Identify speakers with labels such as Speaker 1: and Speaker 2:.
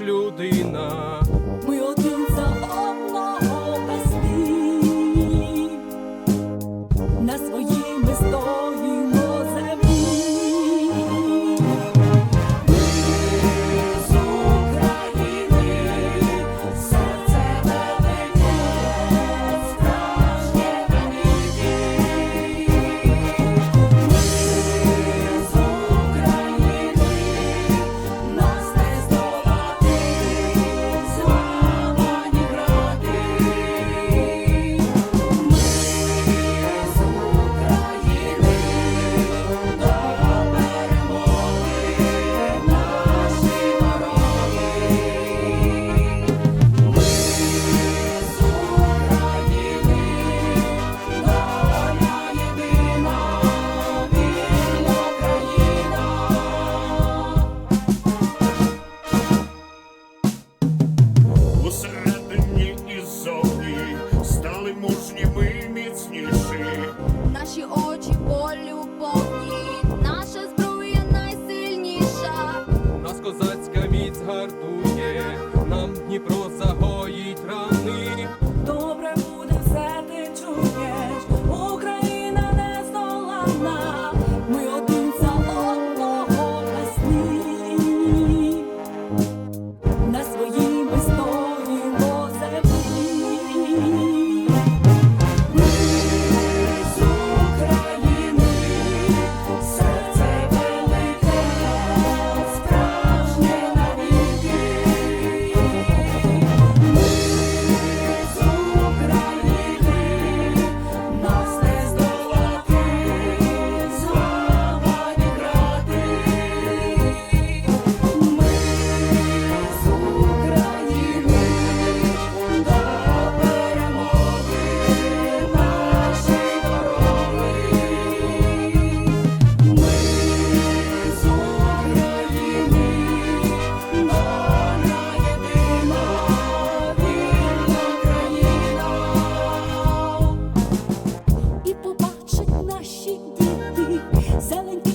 Speaker 1: людина. Дніпро загорів.
Speaker 2: selling